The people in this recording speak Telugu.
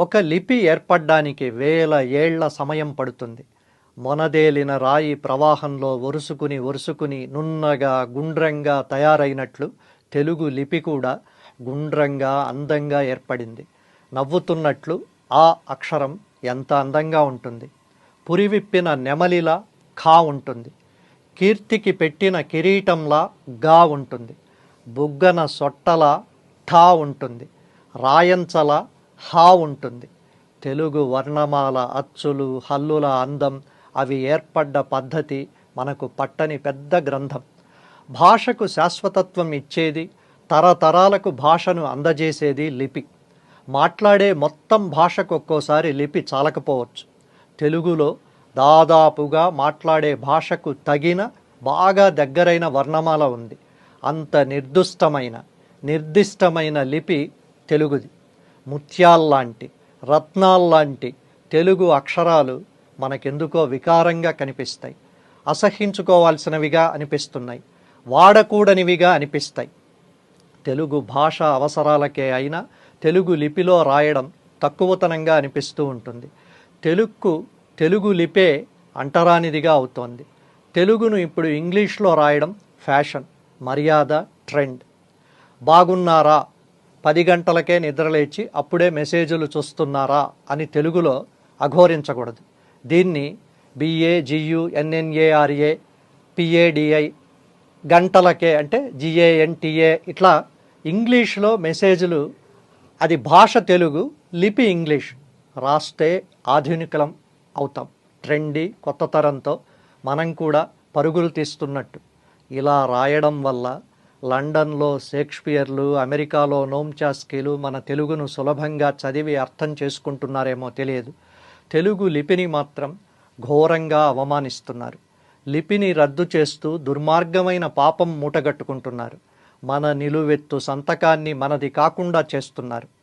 ఒక లిపి ఏర్పడ్డానికి వేల ఏళ్ళ సమయం పడుతుంది. మొనదేలిన రాయి ప్రవాహంలో ఒరుసుకుని ఒరుసుకుని నున్నగా గుండ్రంగా తయారైనట్లు తెలుగు లిపి కూడా గుండ్రంగా అందంగా ఏర్పడింది. నవ్వుతున్నట్లు ఆ అక్షరం ఎంత అందంగా ఉంటుంది. పురివిప్పిన నెమలిలా ఖా ఉంటుంది. కీర్తికి పెట్టిన కిరీటంలా గా ఉంటుంది. బుగ్గన సొట్టలా ఠా ఉంటుంది. రాయంచల హా ఉంటుంది. తెలుగు వర్ణమాల అచ్చులు హల్లుల అందం అవి ఏర్పడ్డ పద్ధతి మనకు పట్టని పెద్ద గ్రంథం. భాషకు శాశ్వతత్వం ఇచ్చేది తరతరాలకు భాషను అందజేసేది లిపి. మాట్లాడే మొత్తం భాషకు ఒక్కోసారి లిపి చాలకపోవచ్చు. తెలుగులో దాదాపుగా మాట్లాడే భాషకు తగిన బాగా దగ్గరైన వర్ణమాల ఉంది. అంత నిర్దుష్టమైన నిర్దిష్టమైన లిపి తెలుగుది. ముత్యాల్లాంటి రత్నాల్లాంటి తెలుగు అక్షరాలు మనకెందుకో వికారంగా కనిపిస్తాయి. అసహ్యించుకోవాల్సినవిగా అనిపిస్తున్నాయి. వాడకూడనివిగా అనిపిస్తాయి. తెలుగు భాష అవసరాలకే అయినా తెలుగు లిపిలో రాయడం తక్కువతనంగా అనిపిస్తూ ఉంటుంది. తెలుగుకు తెలుగు లిపే అంటరానిదిగా అవుతోంది. తెలుగును ఇప్పుడు ఇంగ్లీష్లో రాయడం ఫ్యాషన్ మర్యాద ట్రెండ్. బాగున్నారా? పది గంటలకే నిద్రలేచి అప్పుడే మెసేజ్లు చూస్తున్నారా అని తెలుగులో అఘోరించకూడదు. దీన్ని బిఏ జియు ఎన్ఎన్ఏఆర్ఏ పిఏడిఐ గంటలకే అంటే జిఏఎన్టీఏ ఇట్లా ఇంగ్లీష్లో మెసేజ్లు అది భాష తెలుగు లిపి ఇంగ్లీష్ రాస్తే ఆధునికలం అవుతాం. ట్రెండీ కొత్త తరంతో మనం కూడా పరుగులు తీస్తున్నట్టు. ఇలా రాయడం వల్ల లండన్లో షేక్స్పియర్లు అమెరికాలో నోమ్చాస్కీలు మన తెలుగును సులభంగా చదివి అర్థం చేసుకుంటున్నారేమో తెలియదు. తెలుగు లిపిని మాత్రం ఘోరంగా అవమానిస్తున్నారు. లిపిని రద్దు చేస్తూ దుర్మార్గమైన పాపం మూటగట్టుకుంటున్నారు. మన నిలువెత్తు సంతకాన్ని మనది కాకుండా చేస్తున్నారు.